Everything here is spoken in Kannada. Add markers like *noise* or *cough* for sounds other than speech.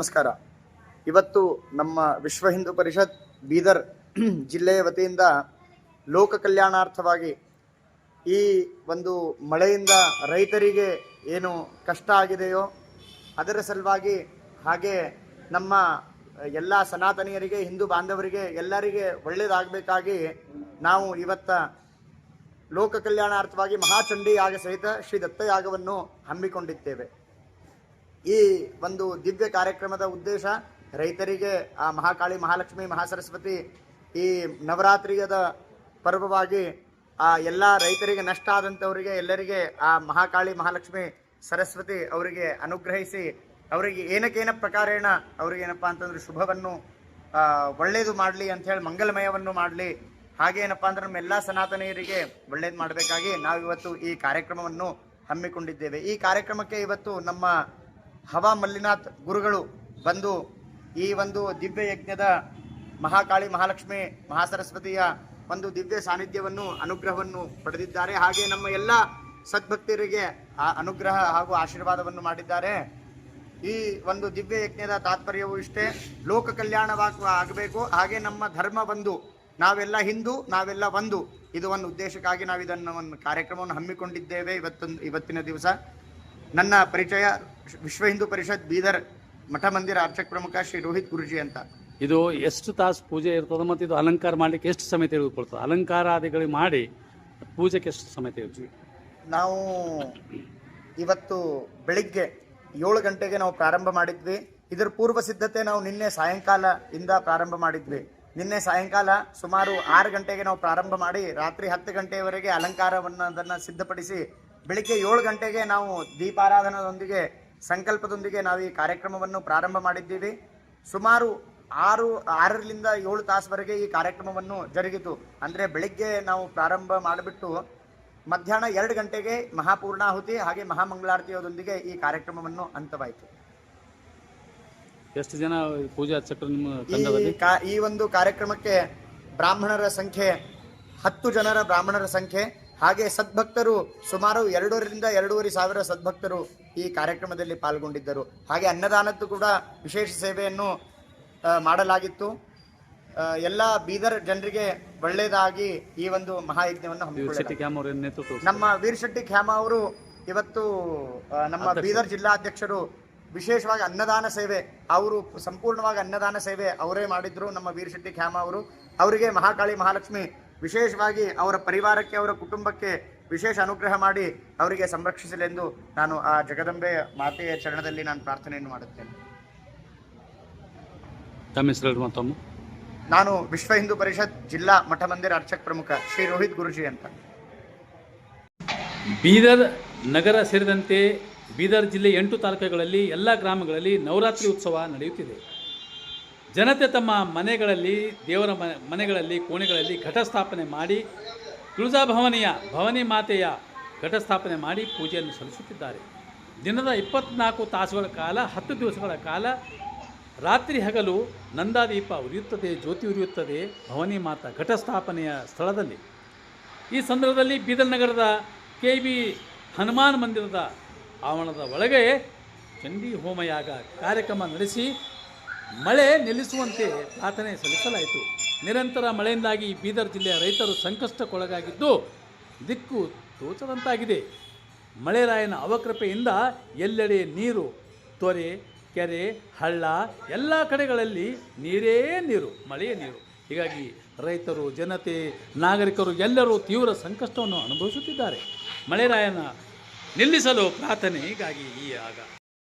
ನಮಸ್ಕಾರ. ಇವತ್ತು ನಮ್ಮ ವಿಶ್ವ ಹಿಂದೂ ಪರಿಷತ್ ಬೀದರ್ *clears throat* ಜಿಲ್ಲೆಯ ವತಿಯಿಂದ ಲೋಕ ಕಲ್ಯಾಣಾರ್ಥವಾಗಿ ಈ ಒಂದು ಮಳೆಯಿಂದ ರೈತರಿಗೆ ಏನು ಕಷ್ಟ ಆಗಿದೆಯೋ ಅದರ ಸಲುವಾಗಿ ಹಾಗೆ ನಮ್ಮ ಎಲ್ಲ ಸನಾತನಿಯರಿಗೆ, ಹಿಂದೂ ಬಾಂಧವರಿಗೆ, ಎಲ್ಲರಿಗೆ ಒಳ್ಳೆಯದಾಗಬೇಕಾಗಿ ನಾವು ಇವತ್ತ ಲೋಕ ಕಲ್ಯಾಣಾರ್ಥವಾಗಿ ಮಹಾಚಂಡಿ ಯಾಗ ಸಹಿತ ಶ್ರೀ ದತ್ತಯಾಗವನ್ನು ಹಮ್ಮಿಕೊಂಡಿದ್ದೇವೆ. ಈ ಒಂದು ದಿವ್ಯ ಕಾರ್ಯಕ್ರಮದ ಉದ್ದೇಶ ರೈತರಿಗೆ ಆ ಮಹಾಕಾಳಿ ಮಹಾಲಕ್ಷ್ಮಿ ಮಹಾಸರಸ್ವತಿ ಈ ನವರಾತ್ರಿಯದ ಪರ್ವವಾಗಿ ಆ ಎಲ್ಲ ರೈತರಿಗೆ ನಷ್ಟ ಆದಂಥವರಿಗೆ ಎಲ್ಲರಿಗೆ ಆ ಮಹಾಕಾಳಿ ಮಹಾಲಕ್ಷ್ಮಿ ಸರಸ್ವತಿ ಅವರಿಗೆ ಅನುಗ್ರಹಿಸಿ ಅವರಿಗೆ ಏನಕ್ಕೇನ ಪ್ರಕಾರೇಣ ಅವ್ರಿಗೆ ಏನಪ್ಪ ಅಂತಂದ್ರೆ ಶುಭವನ್ನು ಒಳ್ಳೆಯದು ಮಾಡಲಿ ಅಂಥೇಳಿ ಮಂಗಲಮಯವನ್ನು ಮಾಡಲಿ. ಹಾಗೆ ಏನಪ್ಪ ಅಂದ್ರೆ ನಮ್ಮ ಎಲ್ಲ ಸನಾತನಿಯರಿಗೆ ಒಳ್ಳೇದು ಮಾಡಬೇಕಾಗಿ ನಾವು ಇವತ್ತು ಈ ಕಾರ್ಯಕ್ರಮವನ್ನು ಹಮ್ಮಿಕೊಂಡಿದ್ದೇವೆ. ಈ ಕಾರ್ಯಕ್ರಮಕ್ಕೆ ಇವತ್ತು ನಮ್ಮ ಹವಾ ಮಲ್ಲಿನಾಥ್ ಗುರುಗಳು ಬಂದು ಈ ಒಂದು ದಿವ್ಯ ಯಜ್ಞದ ಮಹಾಕಾಳಿ ಮಹಾಲಕ್ಷ್ಮಿ ಮಹಾಸರಸ್ವತಿಯ ಒಂದು ದಿವ್ಯ ಸಾನ್ನಿಧ್ಯವನ್ನು, ಅನುಗ್ರಹವನ್ನು ಪಡೆದಿದ್ದಾರೆ. ಹಾಗೆ ನಮ್ಮ ಎಲ್ಲ ಸದ್ಭಕ್ತರಿಗೆ ಆ ಅನುಗ್ರಹ ಹಾಗೂ ಆಶೀರ್ವಾದವನ್ನು ಮಾಡಿದ್ದಾರೆ. ಈ ಒಂದು ದಿವ್ಯ ಯಜ್ಞದ ತಾತ್ಪರ್ಯವು ಇಷ್ಟೇ. ಲೋಕ ಕಲ್ಯಾಣವಾಗುವ ಆಗಬೇಕು. ಹಾಗೆ ನಮ್ಮ ಧರ್ಮ ಒಂದು ನಾವೆಲ್ಲ ಹಿಂದೂ, ನಾವೆಲ್ಲ ಒಂದು. ಇದು ಒಂದು ಉದ್ದೇಶಕ್ಕಾಗಿ ನಾವು ಇದನ್ನು ಒಂದು ಕಾರ್ಯಕ್ರಮವನ್ನು ಹಮ್ಮಿಕೊಂಡಿದ್ದೇವೆ ಇವತ್ತೊಂದು, ಇವತ್ತಿನ ದಿವಸ. ನನ್ನ ಪರಿಚಯ ವಿಶ್ವ ಹಿಂದೂ ಪರಿಷತ್ ಬೀದರ್ ಮಠ ಮಂದಿರ ಅರ್ಚಕ ಪ್ರಮುಖ ಶ್ರೀ ರೋಹಿತ್ ಗುರುಜಿ ಅಂತ. ಇದು ಎಷ್ಟು ತಾಸು ಪೂಜೆ ಇರ್ತದೆ ಮತ್ತು ಇದು ಅಲಂಕಾರ ಮಾಡಲಿಕ್ಕೆ ಎಷ್ಟು ಸಮಯ ತೆಗೆದುಕೊಳ್ತದೆ? ಅಲಂಕಾರಾದಿಗಳು ಮಾಡಿ ಪೂಜೆಗೆ ಎಷ್ಟು ಸಮಯ ತೆಗೆದು ನಾವು ಇವತ್ತು ಬೆಳಿಗ್ಗೆ ಏಳು ಗಂಟೆಗೆ ನಾವು ಪ್ರಾರಂಭ ಮಾಡಿದ್ವಿ. ಇದರ ಪೂರ್ವ ಸಿದ್ಧತೆ ನಾವು ನಿನ್ನೆ ಸಾಯಂಕಾಲ ಇಂದ ಪ್ರಾರಂಭ ಮಾಡಿದ್ವಿ. ನಿನ್ನೆ ಸಾಯಂಕಾಲ ಸುಮಾರು ಆರು ಗಂಟೆಗೆ ನಾವು ಪ್ರಾರಂಭ ಮಾಡಿ ರಾತ್ರಿ ಹತ್ತು ಗಂಟೆಯವರೆಗೆ ಅಲಂಕಾರವನ್ನು ಅದನ್ನು ಸಿದ್ಧಪಡಿಸಿ ಬೆಳಿಗ್ಗೆ ಏಳು ಗಂಟೆಗೆ ನಾವು ದೀಪಾರಾಧನದೊಂದಿಗೆ ಸಂಕಲ್ಪದೊಂದಿಗೆ ನಾವು ಈ ಕಾರ್ಯಕ್ರಮವನ್ನು ಪ್ರಾರಂಭ ಮಾಡಿದ್ದೀವಿ. ಸುಮಾರು ಆರು ಆರರಿಂದ ಏಳು ತಾಸುವರೆಗೆ ಈ ಕಾರ್ಯಕ್ರಮವನ್ನು ಜರುಗಿತು. ಅಂದರೆ ಬೆಳಿಗ್ಗೆ ನಾವು ಪ್ರಾರಂಭ ಮಾಡಿಬಿಟ್ಟು ಮಧ್ಯಾಹ್ನ ಎರಡು ಗಂಟೆಗೆ ಮಹಾಪೂರ್ಣಾಹುತಿ ಹಾಗೆ ಮಹಾಮಂಗಳಾರತಿಯೊಂದಿಗೆ ಈ ಕಾರ್ಯಕ್ರಮವನ್ನು ಅಂತವಾಯಿತು ಎಷ್ಟು ಜನ ಪೂಜಾ ಚಕ್ರ ನಿಮ್ಮ ಈ ಈ ಒಂದು ಕಾರ್ಯಕ್ರಮಕ್ಕೆ ಬ್ರಾಹ್ಮಣರ ಸಂಖ್ಯೆ ಹತ್ತು ಜನರ ಬ್ರಾಹ್ಮಣರ ಸಂಖ್ಯೆ ಹಾಗೆ ಸದ್ಭಕ್ತರು ಸುಮಾರು ಎರಡೂವರಿಂದ ಎರಡೂವರೆ ಸಾವಿರ ಸದ್ಭಕ್ತರು ಈ ಕಾರ್ಯಕ್ರಮದಲ್ಲಿ ಪಾಲ್ಗೊಂಡಿದ್ದರು. ಹಾಗೆ ಅನ್ನದಾನದ್ದು ಕೂಡ ವಿಶೇಷ ಸೇವೆಯನ್ನು ಮಾಡಲಾಗಿತ್ತು. ಎಲ್ಲ ಬೀದರ್ ಜನರಿಗೆ ಒಳ್ಳೆಯದಾಗಿ ಈ ಒಂದು ಮಹಾಯಜ್ಞವನ್ನು ಶೆಟ್ಟಿ ನಮ್ಮ ವೀರಶೆಟ್ಟಿ ಖ್ಯಾಮ ಅವರು ಇವತ್ತು ನಮ್ಮ ಬೀದರ್ ಜಿಲ್ಲಾಧ್ಯಕ್ಷರು ವಿಶೇಷವಾಗಿ ಅನ್ನದಾನ ಸೇವೆ ಅವರು ಸಂಪೂರ್ಣವಾಗಿ ಅನ್ನದಾನ ಸೇವೆ ಅವರೇ ಮಾಡಿದ್ರು ನಮ್ಮ ವೀರಶೆಟ್ಟಿ ಖ್ಯಾಮ ಅವರು. ಅವರಿಗೆ ಮಹಾಕಾಳಿ ಮಹಾಲಕ್ಷ್ಮಿ ವಿಶೇಷವಾಗಿ ಅವರ ಪರಿವಾರಕ್ಕೆ ಅವರ ಕುಟುಂಬಕ್ಕೆ ವಿಶೇಷ ಅನುಗ್ರಹ ಮಾಡಿ ಅವರಿಗೆ ಸಂರಕ್ಷಿಸಲೆಂದು ನಾನು ಆ ಜಗದಂಬೆ ಮಾತೆಯ ಚರಣದಲ್ಲಿ ನಾನು ಪ್ರಾರ್ಥನೆಯನ್ನು ಮಾಡುತ್ತೇನೆ. ನಾನು ವಿಶ್ವ ಹಿಂದೂ ಪರಿಷತ್ ಜಿಲ್ಲಾ ಮಠ ಮಂದಿರ ಅರ್ಚಕ ಪ್ರಮುಖ ಶ್ರೀ ರೋಹಿತ್ ಗುರುಜಿ ಅಂತ. ಬೀದರ್ ನಗರ ಸೇರಿದಂತೆ ಬೀದರ್ ಜಿಲ್ಲೆ ಎಂಟು ತಾಲೂಕುಗಳಲ್ಲಿ ಎಲ್ಲ ಗ್ರಾಮಗಳಲ್ಲಿ ನವರಾತ್ರಿ ಉತ್ಸವ ನಡೆಯುತ್ತಿದೆ. ಜನತೆ ತಮ್ಮ ಮನೆಗಳಲ್ಲಿ, ದೇವರ ಮನೆಗಳಲ್ಲಿ, ಕೋಣೆಗಳಲ್ಲಿ ಘಟಸ್ಥಾಪನೆ ಮಾಡಿ, ತುಳಜಾ ಭವನಿಯ, ಭವನಿ ಮಾತೆಯ ಘಟಸ್ಥಾಪನೆ ಮಾಡಿ ಪೂಜೆಯನ್ನು ಸಲ್ಲಿಸುತ್ತಿದ್ದಾರೆ. ದಿನದ ಇಪ್ಪತ್ನಾಲ್ಕು ತಾಸುಗಳ ಕಾಲ, ಹತ್ತು ದಿವಸಗಳ ಕಾಲ ರಾತ್ರಿ ಹಗಲು ನಂದಾದೀಪ ಉರಿಯುತ್ತದೆ, ಜ್ಯೋತಿ ಉರಿಯುತ್ತದೆ ಭವನಿ ಮಾತಾ ಘಟಸ್ಥಾಪನೆಯ ಸ್ಥಳದಲ್ಲಿ. ಈ ಸಂದರ್ಭದಲ್ಲಿ ಬೀದರ್ ನಗರದ ಕೆ ಬಿ ಹನುಮಾನ್ ಮಂದಿರದ ಆವರಣದ ಒಳಗೆ ಚಂಡಿ ಹೋಮಯಾಗ ಕಾರ್ಯಕ್ರಮ ನಡೆಸಿ ಮಳೆ ನಿಲ್ಲಿಸುವಂತೆ ಪ್ರಾರ್ಥನೆ ಸಲ್ಲಿಸಲಾಯಿತು. ನಿರಂತರ ಮಳೆಯಿಂದಾಗಿ ಬೀದರ್ ಜಿಲ್ಲೆಯ ರೈತರು ಸಂಕಷ್ಟಕ್ಕೊಳಗಾಗಿದ್ದು ದಿಕ್ಕು ತೋಚದಂತಾಗಿದೆ. ಮಳೆರಾಯನ ಅವಕೃಪೆಯಿಂದ ಎಲ್ಲೆಡೆ ನೀರು, ತೊರೆ, ಕೆರೆ, ಹಳ್ಳ ಎಲ್ಲ ಕಡೆಗಳಲ್ಲಿ ನೀರೇ ನೀರು, ಮಳೆಯೇ ನೀರು. ಹೀಗಾಗಿ ರೈತರು, ಜನತೆ, ನಾಗರಿಕರು ಎಲ್ಲರೂ ತೀವ್ರ ಸಂಕಷ್ಟವನ್ನು ಅನುಭವಿಸುತ್ತಿದ್ದಾರೆ. ಮಳೆರಾಯನ ನಿಲ್ಲಿಸಲು ಪ್ರಾರ್ಥನೆ ಹೀಗಾಗಿ ಈ ಆಗ